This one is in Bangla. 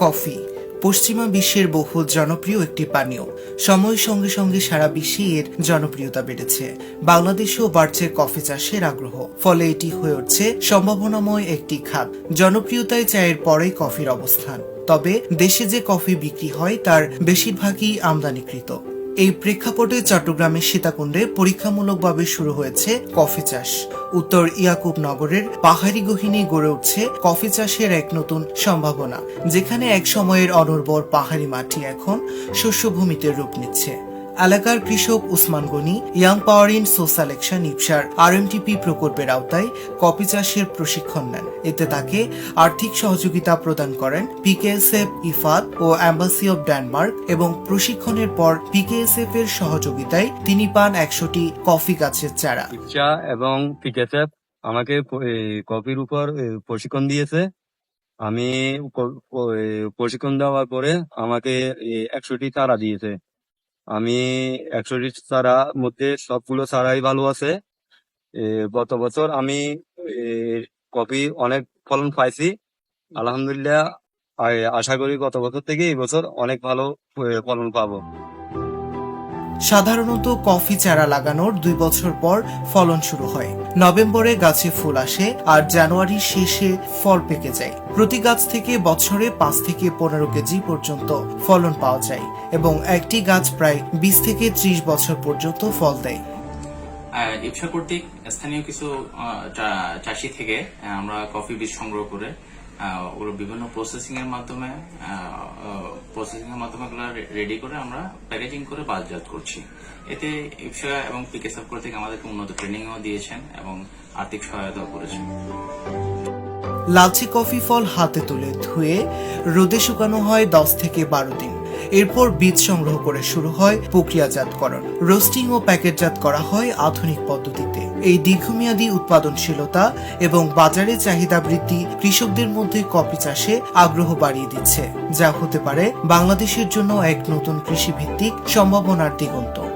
কফি। পশ্চিমা বিশ্বের বহু জনপ্রিয় একটি পানীয়। সময়ের সঙ্গে সঙ্গে সারা বিশ্বে এর জনপ্রিয়তা বেড়েছে। বাংলাদেশেও বাড়ছে কফি চাষের আগ্রহ। ফলে এটি হয়ে উঠছে সম্ভাবনাময় একটি খাত। জনপ্রিয়তায় চায়ের পরেই কফির অবস্থান। তবে দেশে যে কফি বিক্রি হয়, তার বেশিরভাগই আমদানিকৃত। এই প্রেক্ষাপটে চট্টগ্রামের সীতাকুণ্ডে পরীক্ষামূলকভাবে শুরু হয়েছে কফি চাষ। উত্তর ইয়াকুব নগরের পাহাড়ি গহিনী গড়ে উঠছে কফি চাষের এক নতুন সম্ভাবনা, যেখানে এক সময়ের অনুর্বর পাহাড়ি মাটি এখন শস্যভূমিতে রূপ নিচ্ছে। এলাকার কৃষক Usman Gani young power in social action ইপসার RMTP প্রকল্পের আওতায় কফি চাষের প্রশিক্ষণ নেন। এতে তাকে আর্থিক সহযোগিতা প্রদান করেন পিকেএসএফ ইফাত ও অ্যাম্বাসি অব ডেনমার্ক এবং প্রশিক্ষণের পর পিকেএসএফ এর সহযোগিতায় তিনি পান একশোটি কফি গাছের চারা। এবং পিকেসএফ আমাকে কপির উপর প্রশিক্ষণ দিয়েছে। আমি প্রশিক্ষণ দেওয়ার পরে আমাকে একশোটি চারা দিয়েছে। আমি একশোটি চারা মধ্যে সবগুলো চারাই ভালো আছে। গত বছর আমি কপি অনেক ফলন পাইছি। আলহামদুলিল্লাহ আশা করি গত বছর থেকে এই বছর অনেক ভালো ফলন পাবো। সাধারণত কফি চারা লাগানোর দুই বছর পর ফলন শুরু হয়। নভেম্বরে গাছে ফুল আসে আর জানুয়ারির শেষে ফল পেকে যায়। প্রতি গাছ থেকে বছরে পাঁচ থেকে পনেরো কেজি পর্যন্ত ফলন পাওয়া যায় এবং একটি গাছ প্রায় বিশ থেকে ত্রিশ বছর পর্যন্ত ফল দেয়। ইপসা কর্তৃক স্থানীয় কিছু চাষি থেকে আমরা কফি বীজ সংগ্রহ করে ওগুলো বিভিন্ন প্রসেসিং এর মাধ্যমে প্রসেসিং এর মাধ্যমে রেডি করে আমরা প্যাকেজিং করে বাজারজাত করছি। এতে ইপসা এবং পিকে পিকেসএফ থেকে আমাদেরকে উন্নত ট্রেনিংও দিয়েছেন এবং আর্থিক সহায়তাও করেছেন। লালচে কফি ফল হাতে তুলে ধুয়ে রোদে শুকানো হয় দশ থেকে বারো দিন। এরপর বীজ সংগ্রহ করে শুরু হয় প্রক্রিয়াজাতকরণ। রোস্টিং ও প্যাকেটজাত করা হয় আধুনিক পদ্ধতিতে। এই দীর্ঘমেয়াদী উৎপাদনশীলতা এবং বাজারে চাহিদা বৃদ্ধি কৃষকদের মধ্যে কফি চাষে আগ্রহ বাড়িয়ে দিচ্ছে। যা হতে পারে বাংলাদেশের জন্য এক নতুন কৃষিভিত্তিক সম্ভাবনার দিগন্ত।